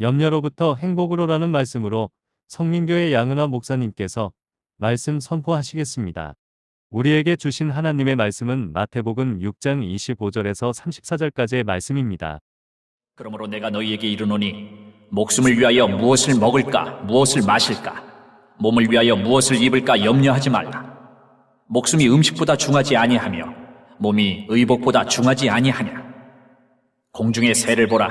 염려로부터 행복으로라는 말씀으로 성민교회 양은화 목사님께서 말씀 선포하시겠습니다. 우리에게 주신 하나님의 말씀은 마태복음 6장 25절에서 34절까지의 말씀입니다. 그러므로 내가 너희에게 이르노니 목숨을 위하여 무엇을 먹을까 무엇을 마실까 몸을 위하여 무엇을 입을까 염려하지 말라 목숨이 음식보다 중하지 아니하며 몸이 의복보다 중하지 아니하냐 공중의 새를 보라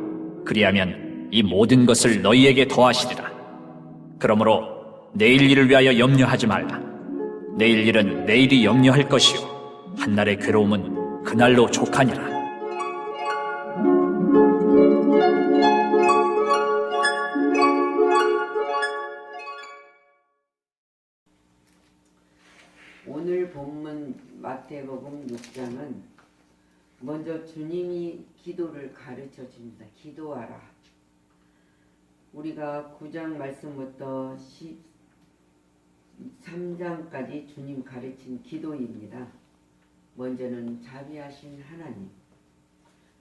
그리하면 이 모든 것을 너희에게 더하시리라. 그러므로 내일 일을 위하여 염려하지 말라. 내일 일은 내일이 염려할 것이요. 한날의 괴로움은 그날로 족하니라. 오늘 본문 마태복음 6장은 먼저 주님이 기도를 가르쳐 줍니다. 기도하라. 우리가 9장 말씀부터 13장까지 주님 가르친 기도입니다. 먼저는 자비하신 하나님.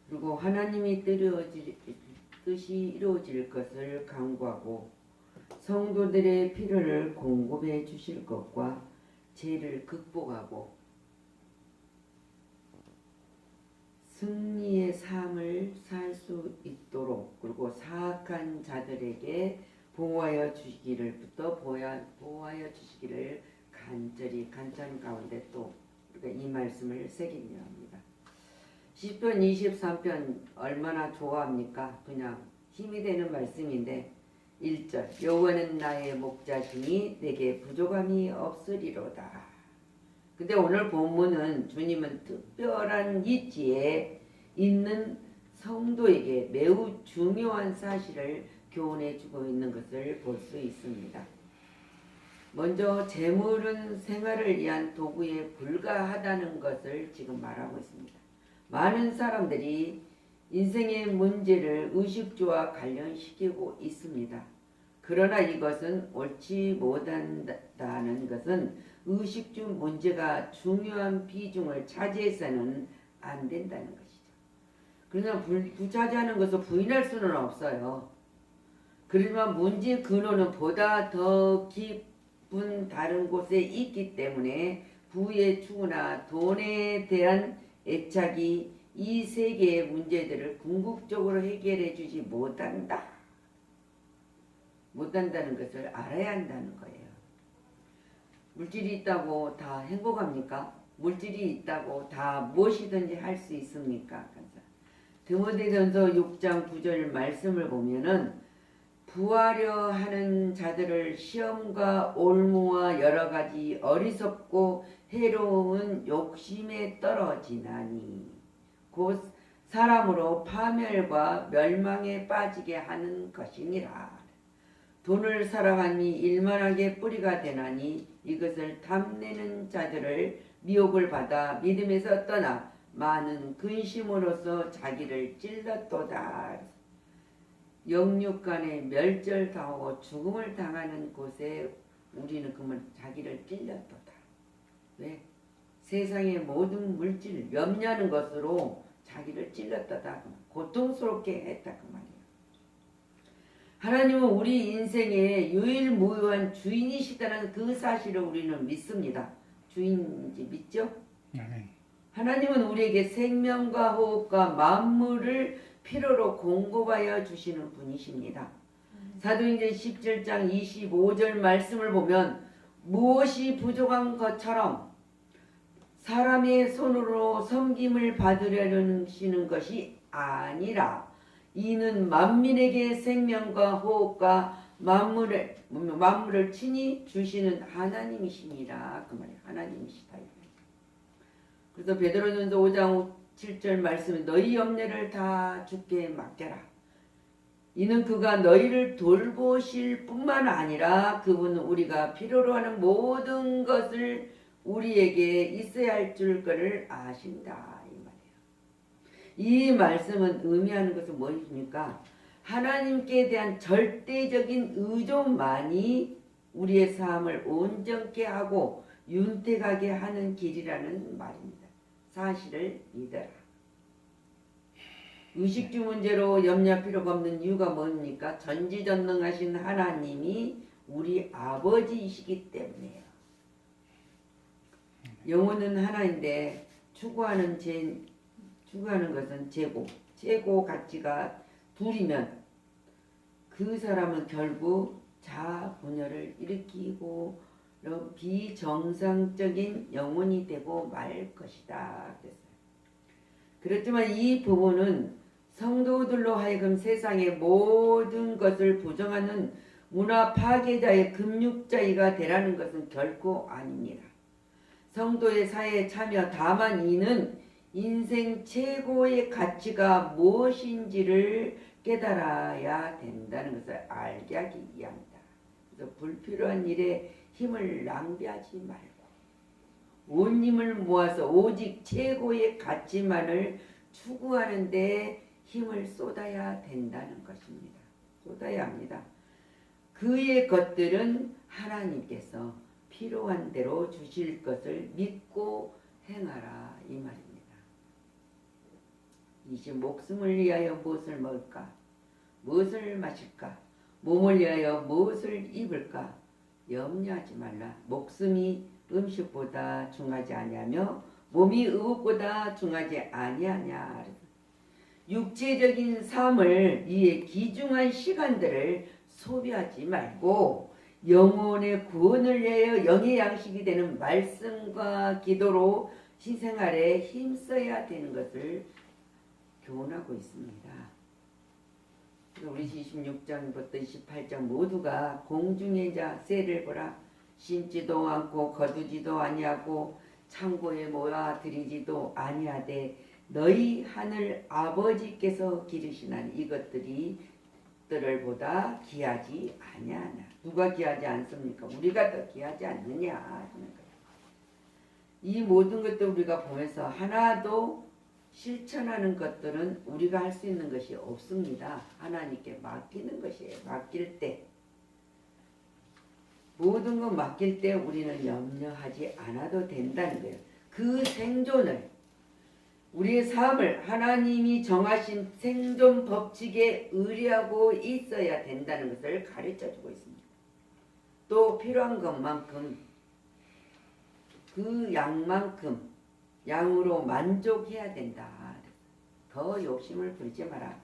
그리고 하나님이 이루어질, 뜻이 이루어질 것을 강구하고 성도들의 필요를 공급해 주실 것과 죄를 극복하고 승리의 삶을 살 수 있도록 그리고 사악한 자들에게 보호하여 주시기를부터 보호하- 보호하여 주시기를 간절히 간절 가운데 또 이 말씀을 새기려 합니다. 시편 23편 얼마나 좋아합니까? 그냥 힘이 되는 말씀인데 1절 여호와는 나의 목자시니 내게 부족함이 없으리로다. 근데 오늘 본문은 주님은 특별한 위치에 있는 성도에게 매우 중요한 사실을 교훈해 주고 있는 것을 볼 수 있습니다. 먼저 재물은 생활을 위한 도구에 불과하다는 것을 지금 말하고 있습니다. 많은 사람들이 인생의 문제를 의식주와 관련시키고 있습니다. 그러나 이것은 옳지 못한다는 것은 의식주 문제가 중요한 비중을 차지해서는 안 된다는 것이죠. 그러나 불- 부차지하는 것을 부인할 수는 없어요. 그렇지만 문제 근원은 보다 더 깊은 다른 곳에 있기 때문에 부의 추구나 돈에 대한 애착이 이 세계의 문제들을 궁극적으로 해결해 주지 못한다. 못한다는 것을 알아야 한다는 거예요. 물질이 있다고 다 행복합니까? 물질이 있다고 다 무엇이든지 할 수 있습니까? 드모데전서 6장 9절 말씀을 보면은 부하려 하는 자들을 시험과 올무와 여러 가지 어리석고 해로운 욕심에 떨어지나니 곧 사람으로 파멸과 멸망에 빠지게 하는 것이니라. 돈을 사랑하니 일만하게 뿌리가 되나니 이것을 탐내는 자들을 미혹을 받아 믿음에서 떠나 많은 근심으로서 자기를 찔렀도다. 영육간에 멸절당하고 죽음을 당하는 곳에 우리는 그만 자기를 찔렸도다. 왜? 세상의 모든 물질 염려하는 것으로 자기를 찔렀다다. 고통스럽게 했다 그 말이에요. 하나님은 우리 인생의 유일무이한 주인이시다는 그 사실을 우리는 믿습니다. 주인인지 믿죠? 하나님은 우리에게 생명과 호흡과 만물을 필요로 공급하여 주시는 분이십니다. 사도행전 17장 25절 말씀을 보면 무엇이 부족한 것처럼 사람의 손으로 섬김을 받으려는 것이 아니라 이는 만민에게 생명과 호흡과 만물을 만물을 친히 주시는 하나님이시니라 그 말이 하나님이시다. 그래서 베드로전서 5장 7절 말씀에 너희 염려를 다 주께 맡겨라. 이는 그가 너희를 돌보실 뿐만 아니라 그분은 우리가 필요로 하는 모든 것을 우리에게 있어야 할줄 거를 아신다 이 말씀은 의미하는 것은 무엇입니까? 하나님께 대한 절대적인 의존만이 우리의 삶을 온전케 하고 윤택하게 하는 길이라는 말입니다. 사실을 믿어라. 의식주 문제로 염려할 필요가 없는 이유가 뭡니까? 전지전능하신 하나님이 우리 아버지이시기 때문이에요. 영혼은 하나인데 추구하는 제 추구하는 것은 재고, 재고 가치가 둘이면 그 사람은 결국 자아 분열을 일으키고 비정상적인 영혼이 되고 말 것이다. 그렇지만 이 부분은 성도들로 하여금 세상의 모든 것을 부정하는 문화 파괴자의 금육자이가 되라는 것은 결코 아닙니다. 성도의 사회에 참여 다만 이는 인생 최고의 가치가 무엇인지를 깨달아야 된다는 것을 알게 하기 위함이다. 그래서 불필요한 일에 힘을 낭비하지 말고 온 힘을 모아서 오직 최고의 가치만을 추구하는 데 힘을 쏟아야 된다는 것입니다. 쏟아야 합니다. 그의 것들은 하나님께서 필요한 대로 주실 것을 믿고 행하라 이 말입니다. 이제 목숨을 위하여 무엇을 먹을까? 무엇을 마실까? 몸을 위하여 무엇을 입을까? 염려하지 말라. 목숨이 음식보다 중하지 아니하며 몸이 의복보다 중하지 아니하냐. 육체적인 삶을 위해 귀중한 시간들을 소비하지 말고 영혼의 구원을 위하여 영의 양식이 되는 말씀과 기도로 신생활에 힘써야 되는 것을 교훈하고 있습니다. 우리 26장부터 28장 모두가 공중의 자 새를 보라 심지도 않고 거두지도 아니하고 창고에 모아 들이지도 아니하되 너희 하늘 아버지께서 기르시나니 이것들이 들을 보다 귀하지 아니하나 누가 귀하지 않습니까? 우리가 더 귀하지 않느냐 하는 거예요. 이 모든 것들 우리가 보면서 하나도 실천하는 것들은 우리가 할 수 있는 것이 없습니다. 하나님께 맡기는 것이에요. 맡길 때 모든 것 맡길 때 우리는 염려하지 않아도 된다는 거예요. 그 생존을 우리의 삶을 하나님이 정하신 생존 법칙에 의뢰하고 있어야 된다는 것을 가르쳐 주고 있습니다. 또 필요한 것만큼 그 양만큼 양으로 만족해야 된다. 더 욕심을 부리지 마라.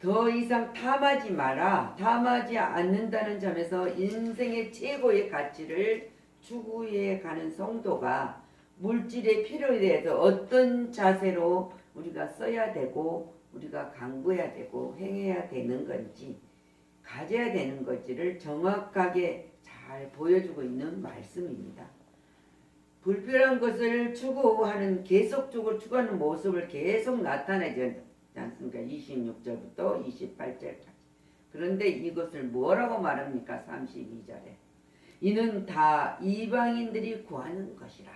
더 이상 탐하지 마라. 탐하지 않는다는 점에서 인생의 최고의 가치를 추구해 가는 성도가 물질의 필요에 대해서 어떤 자세로 우리가 써야 되고 우리가 강구해야 되고 행해야 되는 건지 가져야 되는 건지를 정확하게 잘 보여주고 있는 말씀입니다. 불필요한 것을 추구하는 계속적으로 추구하는 모습을 계속 나타내지 않습니까? 26절부터 28절까지. 그런데 이것을 뭐라고 말합니까? 32절에. 이는 다 이방인들이 구하는 것이라.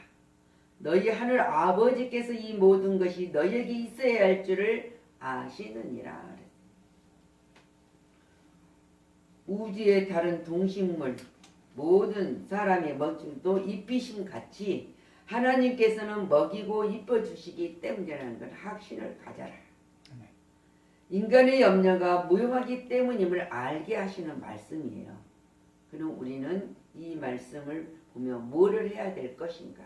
너희 하늘 아버지께서 이 모든 것이 너희에게 있어야 할 줄을 아시느니라. 우주의 다른 동식물, 모든 사람의 먹이도 입히신 같이 하나님께서는 먹이고 이뻐 주시기 때문이라는 걸 확신을 가져라. 인간의 염려가 무용하기 때문임을 알게 하시는 말씀이에요. 그럼 우리는 이 말씀을 보며 뭐를 해야 될 것인가?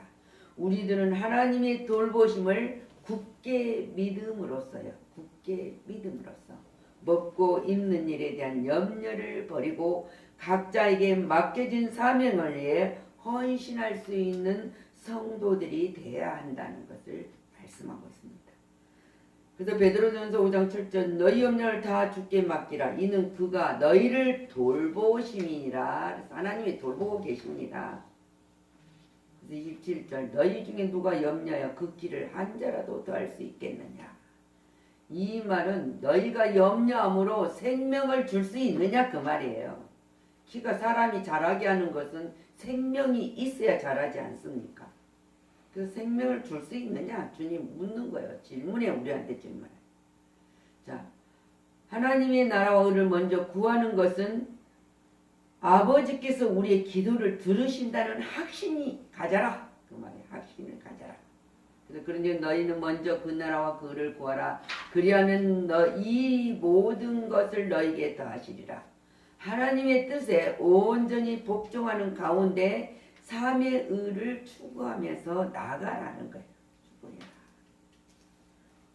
우리들은 하나님의 돌보심을 굳게 믿음으로써요. 굳게 믿음으로써 먹고 입는 일에 대한 염려를 버리고 각자에게 맡겨진 사명을 위해 헌신할 수 있는 성도들이 되어야 한다는 것을 말씀하고 있습니다. 그래서 베드로전서 5장 7절 너희 염려를 다 주께 맡기라 이는 그가 너희를 돌보심이니라 하나님이 돌보고 계십니다. 그래서 27절 너희 중에 누가 염려하여 그 길을 한 자라도 더할 수 있겠느냐 이 말은 너희가 염려함으로 생명을 줄 수 있느냐 그 말이에요. 키가 사람이 자라게 하는 것은 생명이 있어야 자라지 않습니까? 그 생명을 줄 수 있느냐 주님 묻는 거예요. 질문에 우리한테 질문해. 자 하나님의 나라와 의를 먼저 구하는 것은 아버지께서 우리의 기도를 들으신다는 확신이 가져라 그 말이에요. 확신을. 그런데 너희는 먼저 그 나라와 그 의를 구하라. 그리하면 너 이 모든 것을 너에게 더하시리라. 하나님의 뜻에 온전히 복종하는 가운데 삶의 의를 추구하면서 나아가라는 거예요. 추구해라.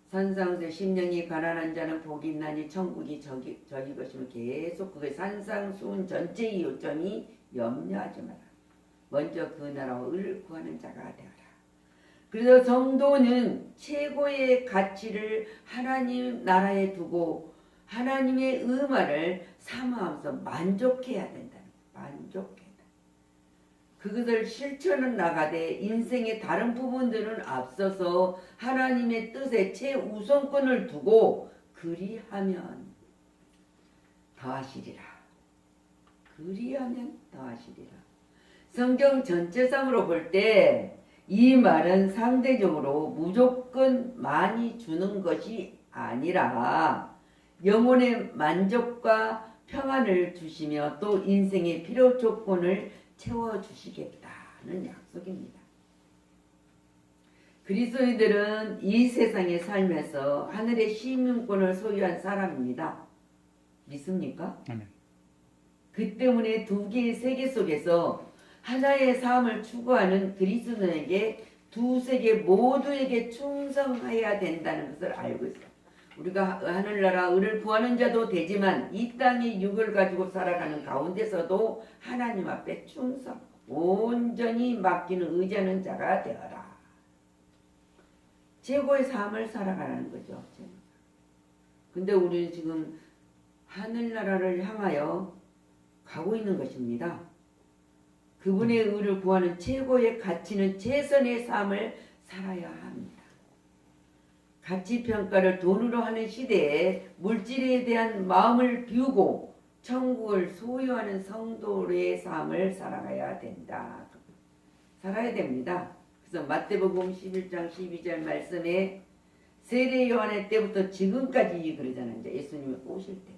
산상수 심령이 가난한 자는 복이 있나니 천국이 저기, 저기 것이면 계속 그게 산상수훈 전체의 요점이 염려하지 마라. 먼저 그 나라와 의를 구하는 자가 되어라. 그래서 성도는 최고의 가치를 하나님 나라에 두고 하나님의 의만을 삼아하면서 만족해야 된다. 만족해야 돼. 그것을 실천은 나가되 인생의 다른 부분들은 앞서서 하나님의 뜻에 최우선권을 두고 그리하면 더하시리라. 그리하면 더하시리라. 성경 전체상으로 볼때 이 말은 상대적으로 무조건 많이 주는 것이 아니라 영혼의 만족과 평안을 주시며 또 인생의 필요 조건을 채워주시겠다는 약속입니다. 그리스도인들은 이 세상에 살면서 하늘의 시민권을 소유한 사람입니다. 믿습니까? 아멘. 그 때문에 두 개의 세계 속에서 하나의 삶을 추구하는 그리스도인에게 두 세계 모두에게 충성해야 된다는 것을 알고 있어요. 우리가 하늘나라 의를 구하는 자도 되지만 이 땅의 육을 가지고 살아가는 가운데서도 하나님 앞에 충성, 온전히 맡기는 의지하는 자가 되어라. 최고의 삶을 살아가라는 거죠. 근데 우리는 지금 하늘나라를 향하여 가고 있는 것입니다. 그분의 의를 구하는 최고의 가치는 최선의 삶을 살아야 합니다. 가치 평가를 돈으로 하는 시대에 물질에 대한 마음을 비우고 천국을 소유하는 성도의 삶을 살아가야 된다. 살아야 됩니다. 그래서 마태복음 11장 12절 말씀에 세례 요한의 때부터 지금까지 그러잖아요. 예수님이 오실 때까지.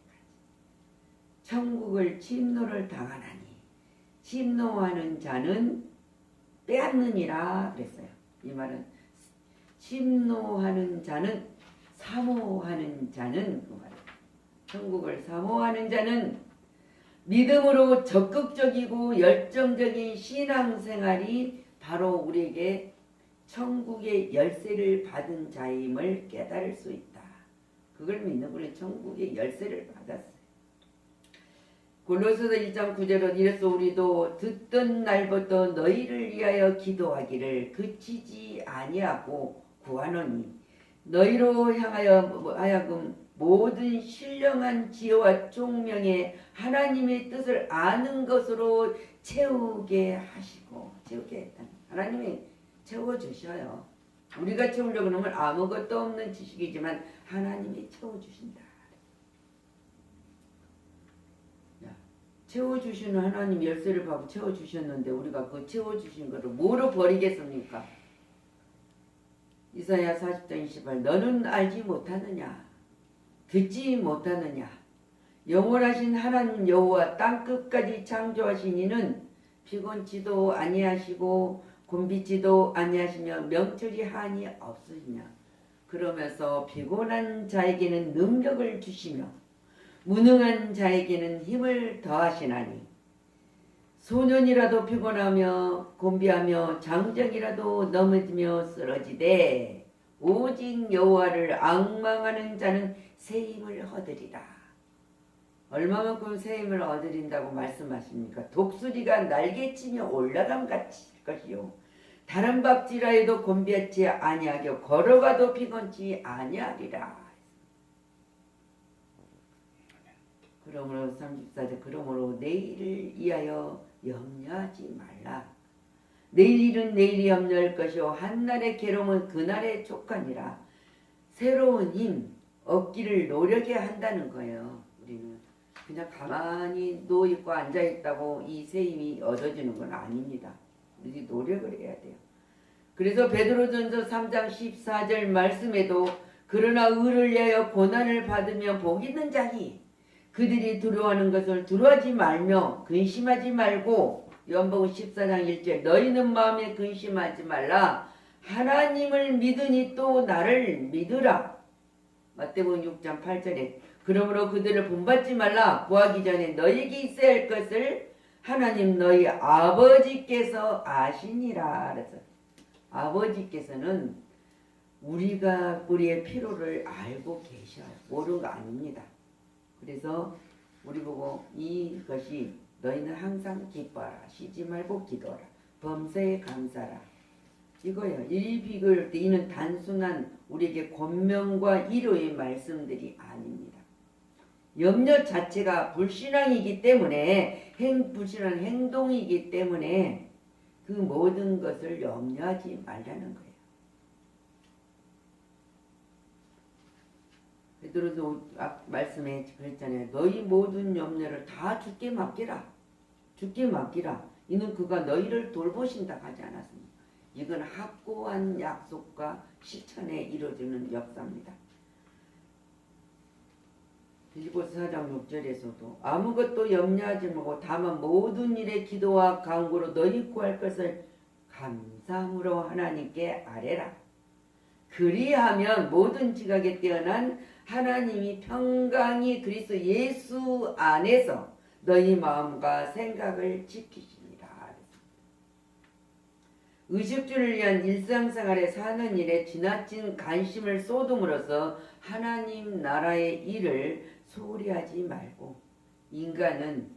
천국을 침노를 당하나니 침노하는 자는 빼앗느니라 그랬어요. 이 말은 침노하는 자는 사모하는 자는 그 말이에요. 천국을 사모하는 자는 믿음으로 적극적이고 열정적인 신앙생활이 바로 우리에게 천국의 열쇠를 받은 자임을 깨달을 수 있다. 그걸 믿는 우리 천국의 열쇠를 받았어요. 골로새서 2장 9절은 이래서 우리도 듣던 날부터 너희를 위하여 기도하기를 그치지 아니하고 구하노니 너희로 향하여 하여금 모든 신령한 지혜와 총명의 하나님의 뜻을 아는 것으로 채우게 하시고 채우게 했다. 하나님이 채워주셔요. 우리가 채우려고 하면 아무것도 없는 지식이지만 하나님이 채워주신다. 채워주시는 하나님 열쇠를 받고 채워주셨는데 우리가 그 채워주신 것을 뭐로 버리겠습니까? 이사야 40장 28 너는 알지 못하느냐? 듣지 못하느냐? 영원하신 하나님 여호와 땅 끝까지 창조하신 이는 피곤치도 아니하시고 곤비지도 아니하시며 명철이 한이 없으시냐? 그러면서 피곤한 자에게는 능력을 주시며 무능한 자에게는 힘을 더하시나니 소년이라도 피곤하며 곤비하며 장정이라도 넘어지며 쓰러지되 오직 여호와를 앙망하는 자는 새 힘을 얻으리라. 얼마만큼 새 힘을 얻으린다고 말씀하십니까? 독수리가 날개치며 올라감 같이 것이요. 다른 박지라에도 곤비하지 아니하겨 걸어가도 피곤치 아니하리라. 그러므로 34절 그러므로 내일을 위하여 염려하지 말라. 내일 일은 내일이 염려할 것이요 한날의 괴로움은 그날의 족하니라. 새로운 힘 얻기를 노력해 한다는 거예요. 우리는 그냥 가만히 누워 있고 앉아 있다고 이 새 힘이 얻어지는 건 아닙니다. 우리 노력을 해야 돼요. 그래서 베드로전서 3장 14절 말씀에도 그러나 의를 위하여 고난을 받으며 복 있는 자니 그들이 두려워하는 것을 두려워하지 말며 근심하지 말고 연복음 14장 1절 너희는 마음에 근심하지 말라. 하나님을 믿으니 또 나를 믿으라. 마태복음 6장 8절에 그러므로 그들을 본받지 말라. 구하기 전에 너희에게 있어야 할 것을 하나님 너희 아버지께서 아시니라 그래서 아버지께서는 우리가 우리의 필요를 알고 계셔요. 모르는 거 아닙니다 그래서 우리 보고 이것이 너희는 항상 기뻐하라 쉬지 말고 기도하라 범사에 감사라 이거예요. 이 비글 이는 단순한 우리에게 권명과 위로의 말씀들이 아닙니다. 염려 자체가 불신앙이기 때문에 행 불신한 행동이기 때문에 그 모든 것을 염려하지 말라는 거예요. 베드로도 앞 말씀에 그랬잖아요. 너희 모든 염려를 다 주께 맡기라. 주께 맡기라. 이는 그가 너희를 돌보신다 하지 않았습니까? 이건 확고한 약속과 실천에 이루어지는 역사입니다. 빌리포스 4장 6절에서도 아무것도 염려하지 말고 다만 모든 일에 기도와 간구로 너희 구할 것을 감사함으로 하나님께 아뢰라. 그리하면 모든 지각에 뛰어난 하나님이 평강이 그리스도 예수 안에서 너희 마음과 생각을 지키시니라. 의식주를 위한 일상생활에 사는 일에 지나친 관심을 쏟음으로써 하나님 나라의 일을 소홀히 말고 인간은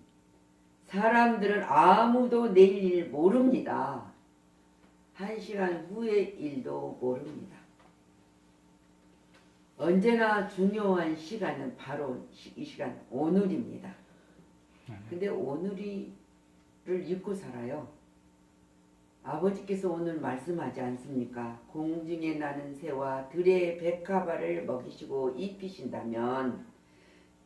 사람들은 아무도 내일 일 모릅니다. 한 시간 후의 일도 모릅니다. 언제나 중요한 시간은 바로 이 시간 오늘입니다. 근데 오늘이를 잊고 살아요. 아버지께서 오늘 말씀하지 않습니까? 공중에 나는 새와 들의 백합화를 먹이시고 입히신다면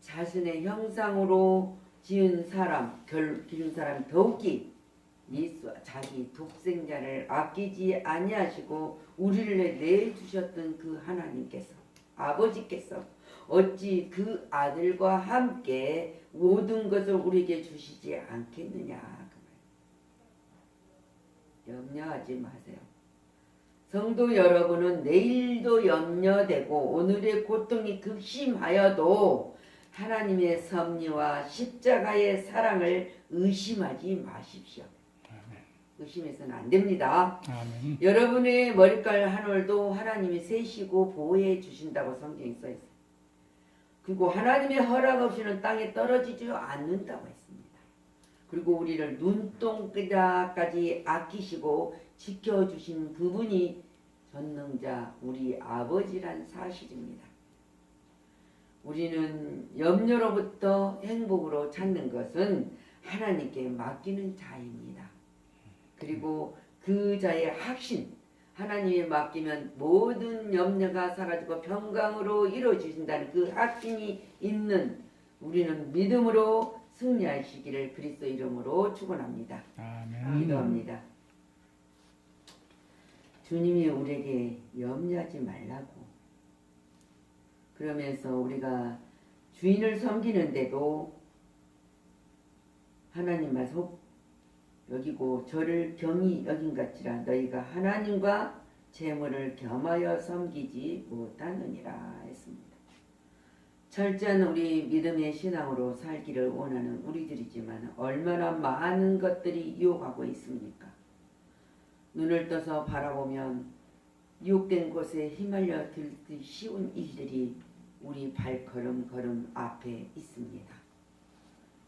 자신의 형상으로 지은 사람, 결, 기른 사람 더욱이 예수 자기 독생자를 아끼지 아니하시고 우리를 내주셨던 그 하나님께서 아버지께서 어찌 그 아들과 함께 모든 것을 우리에게 주시지 않겠느냐 그 말. 염려하지 마세요. 성도 여러분은 내일도 염려되고 오늘의 고통이 극심하여도 하나님의 섭리와 십자가의 사랑을 의심하지 마십시오. 의심해서는 안 됩니다. 아멘. 여러분의 머리깔 한 올도 하나님이 세시고 보호해 주신다고 성경에 써 있어요. 그리고 하나님의 허락 없이는 땅에 떨어지지 않는다고 했습니다. 그리고 우리를 눈동자까지 아끼시고 지켜주신 그분이 전능자 우리 아버지란 사실입니다. 우리는 염려로부터 행복으로 찾는 것은 하나님께 맡기는 자입니다. 그리고 그 자의 확신, 하나님에 맡기면 모든 염려가 사라지고 평강으로 이루어지신다는 그 확신이 있는 우리는 믿음으로 승리하시기를 그리스도 이름으로 축원합니다. 아멘. 기도합니다. 주님이 우리에게 염려하지 말라고 그러면서 우리가 주인을 섬기는데도 하나님만 속 여기고 저를 경히 여긴같이라 너희가 하나님과 재물을 겸하여 섬기지 못하느니라 했습니다. 철저한 우리 믿음의 신앙으로 살기를 원하는 우리들이지만 얼마나 많은 것들이 유혹하고 있습니까? 눈을 떠서 바라보면 유혹된 곳에 휘말려 들기 쉬운 일들이 우리 발걸음 걸음 앞에 있습니다.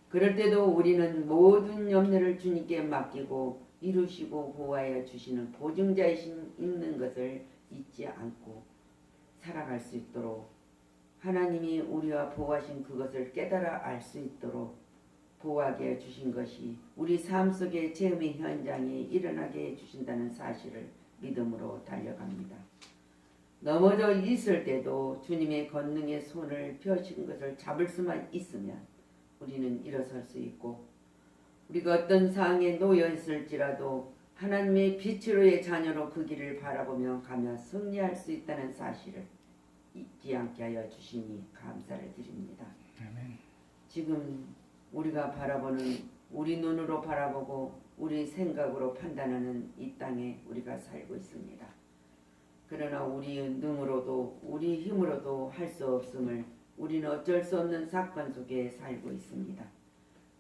그럴 때도 우리는 모든 염려를 주님께 맡기고 이루시고 보호하여 주시는 보증자이신 있는 것을 잊지 않고 살아갈 수 있도록 하나님이 우리와 보호하신 그것을 깨달아 알 수 있도록 보호하게 해 주신 것이 우리 삶 속의 체험의 현장에 일어나게 해 주신다는 사실을 믿음으로 달려갑니다. 넘어져 있을 때도 주님의 권능의 손을 펴신 것을 잡을 수만 있으면 우리는 일어설 수 있고 우리가 어떤 상황에 놓여 있을지라도 하나님의 빛으로의 자녀로 그 길을 바라보며 가며 승리할 수 있다는 사실을 잊지 않게 하여 주시니 감사를 드립니다. 지금 우리가 바라보는 우리 눈으로 바라보고 우리 생각으로 판단하는 이 땅에 우리가 살고 있습니다. 그러나 우리 능으로도 우리 힘으로도 할 수 없음을 우리는 어쩔 수 없는 사건 속에 살고 있습니다.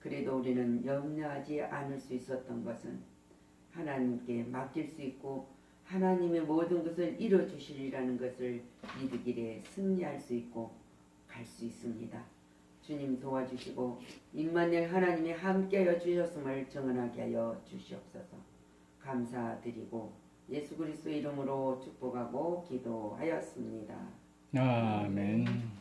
그래도 우리는 염려하지 않을 수 있었던 것은 하나님께 맡길 수 있고 하나님의 모든 것을 이뤄 주시리라는 것을 믿으기에 승리할 수 있고 갈 수 있습니다. 주님 도와주시고 임마누엘 하나님이 함께하여 주셨음을 증언하게 하여 주시옵소서. 감사드리고 예수 그리스도 이름으로 축복하고 기도하였습니다. 아멘.